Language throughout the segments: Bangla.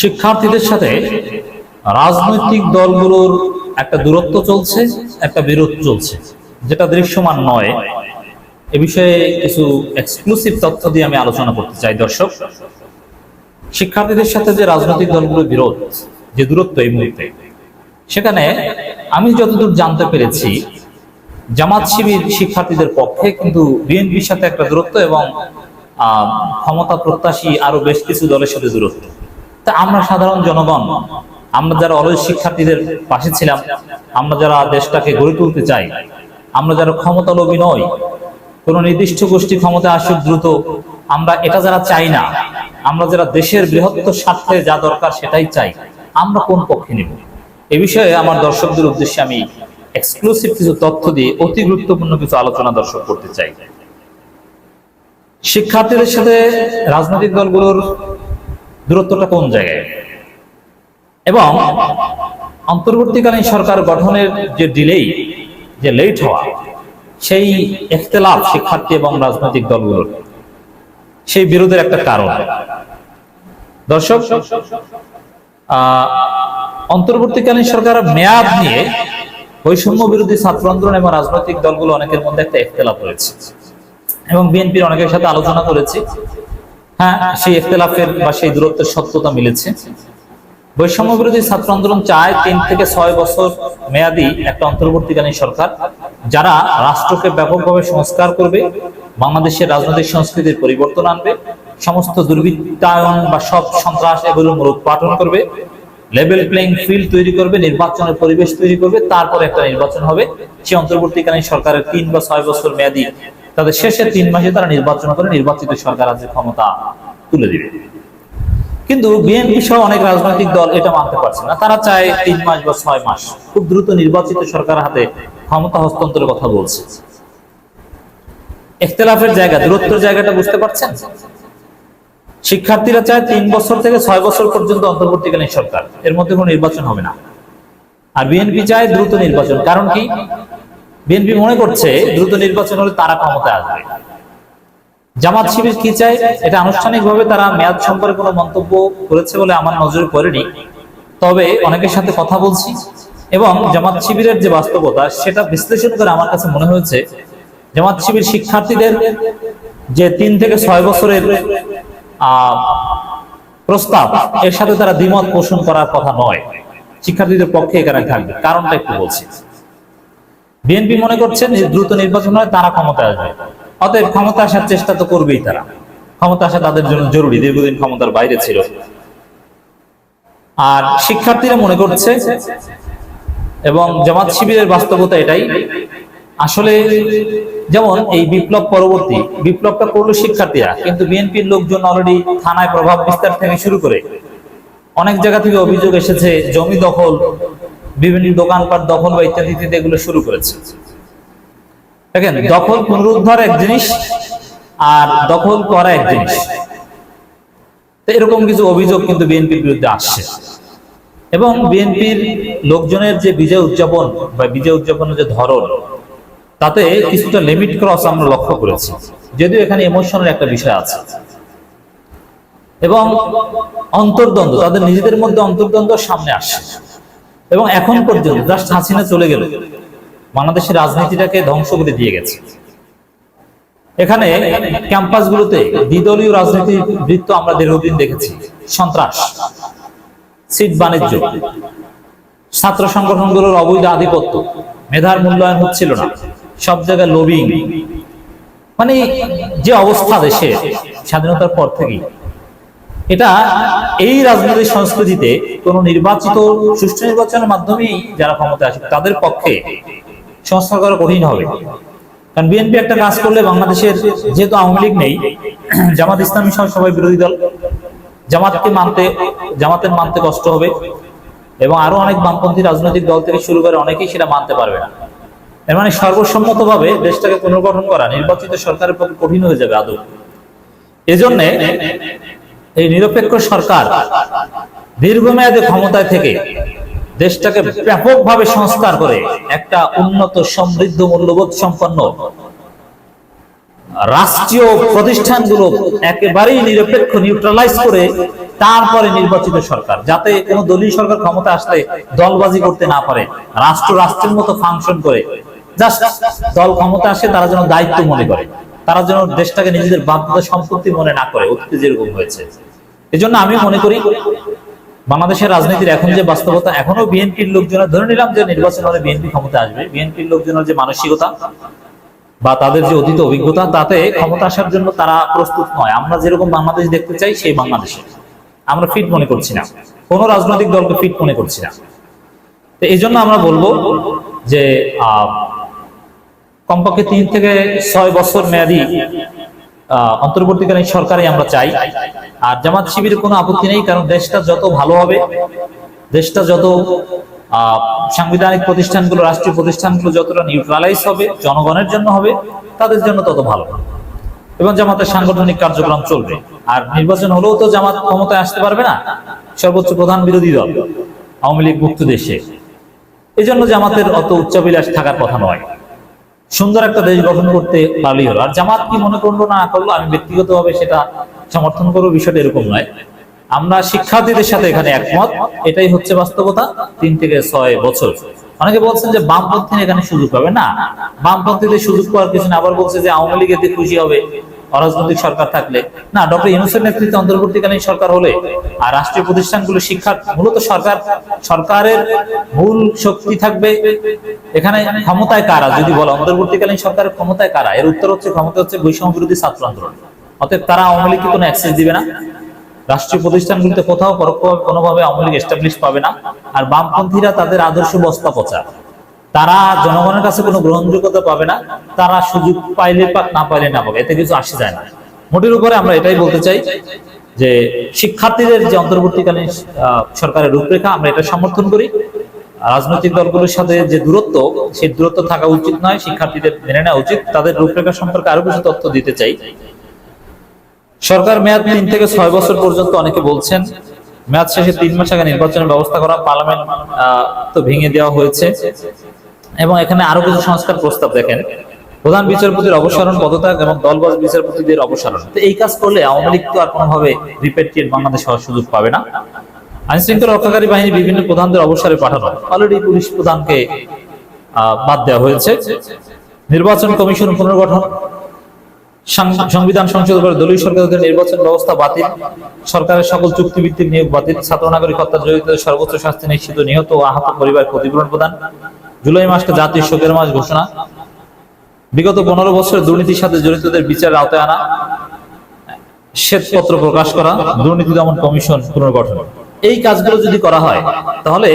শিক্ষার্থীদের সাথে রাজনৈতিক দলগুলোর একটা দূরত্ব চলছে, একটা বিরোধ চলছে, যেটা দৃশ্যমান নয়। এ বিষয়ে কিছু এক্সক্লুসিভ তথ্য দিয়ে আমি আলোচনা করতে চাই, দর্শক। শিক্ষার্থীদের সাথে যে রাজনৈতিক দলগুলোর বিরোধ, যে দূরত্ব এই মুহূর্তে, সেখানে আমি যতদূর জানতে পেরেছি, জামাত শিবির শিক্ষার্থীদের পক্ষে কিন্তু বিএনপির সাথে একটা দূরত্ব এবং ক্ষমতা প্রত্যাশী আরও বেশ কিছু দলের সাথে দূরত্ব। তা আমরা সাধারণ জনগণ, আমরা যারা অলস শিক্ষার্থীদের পাশে ছিলাম, আমরা যারা দেশটাকে গড়ে তুলতে চাই, আমরা যারা ক্ষমতালোভী নই, কোন নির্দিষ্ট গোষ্ঠী ক্ষমতা আসুক দ্রুত, আমরা এটা যারা চাই না, আমরা যারা দেশের বৃহত্তর স্বার্থে যা দরকার সেটাই চাই, আমরা কোন পক্ষে নিব? এ বিষয়ে আমার দর্শকদের উদ্দেশ্যে আমি এক্সক্লুসিভ কিছু তথ্য দিয়ে অতি গুরুত্বপূর্ণ কিছু আলোচনা দর্শক করতে চাই। শিক্ষার্থীদের সাথে রাজনৈতিক দলগুলোর দূরত্বটা কোন জায়গায়? এবং অন্তর্বর্তীকালীন সরকার গঠনের যে ডিলেই যে লেট হওয়া, সেই ইখতলাফ শিক্ষার্থী এবং রাজনৈতিক দলগুলোর সেই বিরোধের একটা কারণ। দর্শক অন্তর্বর্তীকালীন সরকার মেয়াদ নিয়ে বৈষম্য বিরোধী ছাত্র আন্দোলন এবং রাজনৈতিক দলগুলো অনেকের মধ্যে একটা ইখতলাফ রয়েছে। এবং বিএনপির অনেকের সাথে আলোচনা করেছি। হ্যাঁ সেই ইখতলাফের বা সেই দূরত্বের সত্যতা মিলেছে। বৈষম্য বিরোধী ছাত্র আন্দোলন চায় তিন থেকে ছয় বছর মেয়াদি একটা অন্তর্বর্তীকালীন সরকার, যারা রাষ্ট্রকে ব্যাপকভাবে সংস্কার করবে, বাংলাদেশের রাজনৈতিক সংস্কৃতির পরিবর্তন আনবে, সমস্ত দুর্বৃত্তায়ন বা সব সন্ত্রাস এগুলো মূলোৎপাটন করবে লেভেল প্লেইং ফিল্ড তৈরি করবে, নির্বাচনের পরিবেশ তৈরি করবে, তারপরে একটা নির্বাচন হবে। সে অন্তর্বর্তীকালীন সরকারের তিন বা ছয় বছর মেয়াদি তাদের শেষের তিন মাসে তারা নির্বাচন করে নির্বাচিত সরকার আজকে ক্ষমতা তুলে দিবে। কিন্তু বিএনপি সহ অনেক রাজনৈতিক দল এটা মানতে পারছে না। তারা চায় তিন মাস বা ছয় মাস খুব দ্রুত নির্বাচিত সরকার হাতে ক্ষমতা হস্তান্তরের কথা বলছে। ইখতলাফের জায়গা, দূরত্বের জায়গাটা বুঝতে পারছেন? শিক্ষার্থীরা চায় তিন বছর থেকে ছয় বছর পর্যন্ত অন্তর্বর্তীকালীন সরকার। এর মধ্যে কোনো নির্বাচন হবে না। আর বিএনপি চায় দ্রুত নির্বাচন। কারণ কি? বিএনপি মনে করছে দ্রুত নির্বাচন হলে তারা ক্ষমতায় আসবে। জামাত শিবির কি চায়? এটা আনুষ্ঠানিকভাবে তারা মেয়াদ সম্পর্কে কোনো মন্তব্য করেছে বলে আমার নজরে পড়েনি। তবে অনেকের সাথে কথা বলছি এবং জামাত শিবিরের যে বাস্তবতা, সেটা বিশ্লেষণ করে আমার কাছে মনে হয়েছে, জামাত শিবির শিক্ষার্থীদের যে তিন থেকে ছয় বছরের প্রস্তাব, এর সাথে তারা দ্বিমত পোষণ করার কথা নয়। শিক্ষার্থীদের পক্ষে এখানে থাকবে, কারণটা একটু বলছি। বিএনপি মনে করছেন যে দ্রুত নির্বাচন হয় তারা ক্ষমতায় আসবে। অতএব ক্ষমতা আসার চেষ্টা তো করবেই তারা। ক্ষমতা আসা তাদের জন্য জরুরি, দীর্ঘদিন ক্ষমতার বাইরে ছিল। আর শিক্ষার্থীরা মনে করছে এবং জামাত শিবিরের বাস্তবতা এটাই, আসলে যেমন এই বিপ্লব পরবর্তী, বিপ্লবটা করল শিক্ষার্থীরা, কিন্তু বিএনপির লোকজন অলরেডি থানায় প্রভাব বিস্তার থেকে শুরু করে অনেক জায়গা থেকে অভিযোগ এসেছে, জমি দখল বিভিন্ন দোকানপাট দখল বা ইত্যাদি ইত্যাদি এগুলো শুরু করেছে। দেখেন, দখল পুনরুদ্ধার এক জিনিস আর দখল করা এক জিনিস। এরকম কিছু অভিযোগ কিন্তু বিএনপির বিরুদ্ধে আসছে। এবং বিএনপির লোকজনের যে বিজয় উদযাপন বা বিজয় উদযাপনের যে ধরন, তাতে কিছুটা লিমিট ক্রস আমরা লক্ষ্য করেছি। যদিও এখানে ইমোশনের একটা বিষয় আছে। এবং অন্তর্দ্বন্দ্ব, তাদের নিজেদের মধ্যে অন্তর্দ্বন্দ্ব সামনে আসছে। এবং এখন পর্যন্ত জাস্ট হাসিনা চলে গেল। বাংলাদেশের রাজনীতিটাকে ধ্বংস করে দিয়ে গেছে। এখানে ক্যাম্পাসগুলোতে দ্বিদলীয় রাজনীতির বৃত্ত আমরা দীর্ঘদিন দেখেছি। সন্ত্রাস, সিট বাণিজ্য, ছাত্র সংগঠনগুলোর অবৈধ আধিপত্য, মেধার মূল্যায়ন হচ্ছিল না, সব জায়গায় লবিং মানে যে অবস্থা দেশে, স্বাধীনতার পর থেকেই। এটা এই রাজনৈতিক সংস্কৃতিতে কোন নির্বাচিত সুষ্ঠু নির্বাচনের মাধ্যমেই যারা ক্ষমতায় আসে, তাদের পক্ষে সংস্কার করা কঠিন হবে। কারণ বিএনপি একটা কাজ করলে বাংলাদেশের যেহেতু আওয়ামী লীগ নেই, জামাত ইসলামী সহ সবাই বিরোধী দল, জামাতকে মানতে, জামাতের মানতে কষ্ট হবে এবং আরও অনেক বামপন্থী রাজনৈতিক দল থেকে শুরু করে অনেকেই সেটা মানতে পারবে না। এর মানে সর্বসম্মতভাবে দেশটাকে পুনর্গঠন করা, নির্বাচিত সরকারের পক্ষে কঠিন হয়ে যাবে আদৌ। এজন্য এই নিরপেক্ষ সরকার দীর্ঘমেয়াদে ক্ষমতায় থেকে দেশটাকে ব্যাপকভাবে সংস্কার করে একটা উন্নত, সমৃদ্ধ, মূল্যবোধ সম্পন্ন রাষ্ট্রীয় প্রতিষ্ঠানগুলো একেবারেই নিরপেক্ষ নিউট্রালাইজ করে তারপরে নির্বাচিত সরকার, যাতে কোনো দলীয় সরকার ক্ষমতা আসলে দলবাজি করতে না পারে, রাষ্ট্র রাষ্ট্রের মতো ফাংশন করে। জাস্ট দল ক্ষমতা আসে, তারা যেন দায়িত্ব মনে করে, তারা যেন দেশটাকে নিজেদের বাধ্যতা সম্পত্তি মনে না করে, অতীতে যেরকম হয়েছে। এজন্য আমি মনে করি বাংলাদেশের রাজনীতির এখন যে বাস্তবতা, এখনও বিএনপির লোকজনের, ধরে নিলাম যে নির্বাচন হলে বিএনপি ক্ষমতা আসবে, বিএনপির লোকজনের যে মানসিকতা বা তাদের যে অতীত অভিজ্ঞতা, তাতে ক্ষমতা আসার জন্য তারা প্রস্তুত নয়। আমরা যেরকম বাংলাদেশ দেখতে চাই, সেই বাংলাদেশে। আমরা ফিট মনে করছি না। কোন রাজনৈতিক দলকে ফিট মনে করছি না। তো এই জন্য আমরা বলব যে কমপক্ষে তিন থেকে ছয় বছর মেয়াদী অন্তর্বর্তীকালীন সরকারই আমরা চাই। আর জামাত শিবিরের কোনো আপত্তি নেই, কারণ দেশটা যত ভালো হবে, দেশটা যত সাংবিধানিক প্রতিষ্ঠানগুলো, রাষ্ট্রীয় প্রতিষ্ঠানগুলো যতটা নিউট্রালাইজ হবে, জনগণের জন্য হবে, তাদের জন্য তত ভালো। এবং জামাতের সাংগঠনিক কার্যক্রম চলবে। আর নির্বাচন হলেও তো জামাত ক্ষমতায় আসতে পারবে না, সর্বোচ্চ প্রধান বিরোধী দল, আওয়ামী লীগ মুক্ত দেশে। এই জন্য জামাতের অত উচ্চাবিলাস থাকার কথা নয়। সুন্দর একটা দেশ গঠন করতে পারলেই হলো আর জামাত কি মনে করল? না করল। আমি ব্যক্তিগতভাবে সেটা সমর্থন করব, বিষয়টা এরকম নয়। আমরা শিক্ষার্থীদের সাথে এখানে একমত। এটাই হচ্ছে বাস্তবতা তিন থেকে ছয় বছর। অনেকে বলছেন যে বামপন্থী এখানে সুযোগ পাবে। না, বামপন্থীদের সুযোগ পাওয়ার কিছু না আবার বলছে যে আওয়ামী লীগ এতে খুশি হবে। অরাজনৈতিক সরকার থাকলে, না, ডক্টর ইউনুসের নেতৃত্বে অন্তর্বর্তীকালীন সরকার হলে আর রাষ্ট্রীয় প্রতিষ্ঠানগুলো শিক্ষার, মূলত সরকার, সরকারের মূল শক্তি থাকবে এখানে ক্ষমতায় কারা, যদি বলো? অন্তর্বর্তীকালীন সরকারের ক্ষমতায় কারা? এর উত্তর হচ্ছে, ক্ষমতা হচ্ছে বৈষম্য বিরোধী ছাত্র আন্দোলন। অতএব তারা আওয়ামী লীগকে কোনো অ্যাক্সেস দিবে না। রাষ্ট্রীয় প্রতিষ্ঠানগুলিতে কোথাও পরোক্ষভাবে কোনোভাবে আওয়ামী লীগ এস্টাবলিশ পাবে না। আর বামপন্থীরা তাদের আদর্শ বস্তা পচা। তারা জনগণের কাছে কোনো গ্রহণযোগ্যতা পাবে না, তারা সুযোগ পাইলে পাক না পাইলে না পাবে, এতে কিছু আসে যায় না। মোটের উপরে আমরা এটাই বলতে চাই যে শিক্ষার্থীদের যে অন্তর্বর্তীকালীন সরকারের রূপরেখা, আমরা এটা সমর্থন করি। রাজনৈতিক দলগুলোর সাথে যে দূরত্ব, সেই দূরত্ব থাকা উচিত নয়, শিক্ষার্থীদের মেনে নেওয়া উচিত। তাদের রূপরেখা সম্পর্কে আরও কিছু তথ্য দিতে চাই। সরকার মেয়াদ তিন থেকে ছয় বছর পর্যন্ত অনেকে বলছেন, মেয়াদ শেষে তিন মাস আগে নির্বাচনের ব্যবস্থা করা, পার্লামেন্ট তো ভেঙে দেওয়া হয়েছে। এবং এখানে আরও কিছু সংস্কার প্রস্তাব দেখেন। প্রধান বিচারপতির অবসরণ পদত্যাগ এবং দলবাজ বিচারপতিদের অবসরণ তো এই কাজ করলে আওয়ামী লীগ তো আর কোনোভাবে রিপেট্রিয়েট বাংলাদেশ হওয়ার সুযোগ পাবে না। আইন শৃঙ্খলা রক্ষাকারী বাহিনী বিভিন্ন প্রধানদের অবসরে পাঠানো। অলরেডি পুলিশ প্রধানকে বাদ দেওয়া হয়েছে। নির্বাচন কমিশন পুনর্গঠন। সংবিধান সংশোধন করে দলীয় সরকারদের নির্বাচন ব্যবস্থা বাতিল। সরকারের সকল চুক্তিভিত্তিক নিয়োগ বাতিল। ছাত্র নাগরিক হত্যা জড়িত সর্বোচ্চ শাস্তি নিশ্চিত, নিহত ও আহত পরিবার ক্ষতিপূরণ প্রদান। জুলাই মাসকে জাতীয় শোকের মাস ঘোষণা। বিগত পনেরো বছরের দুর্নীতির সাথে জড়িতদের বিচারের আওতায় আনা, শ্বেতপত্র প্রকাশ করা, দুর্নীতি দমন কমিশন পুনর্গঠন। এই কাজগুলো যদি করা হয়, তাহলে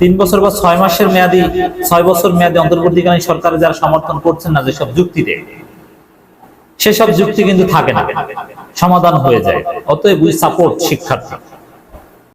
তিন বছর বা ছয় মাসের মেয়াদি, ছয় বছর মেয়াদি অন্তর্বর্তীকালীন সরকারে যারা সমর্থন করছেন না যেসব যুক্তিতে, সেসব যুক্তি কিন্তু থাকে না। সমাধান হয়ে যায়। অতএব উই সাপোর্ট শিক্ষার্থী।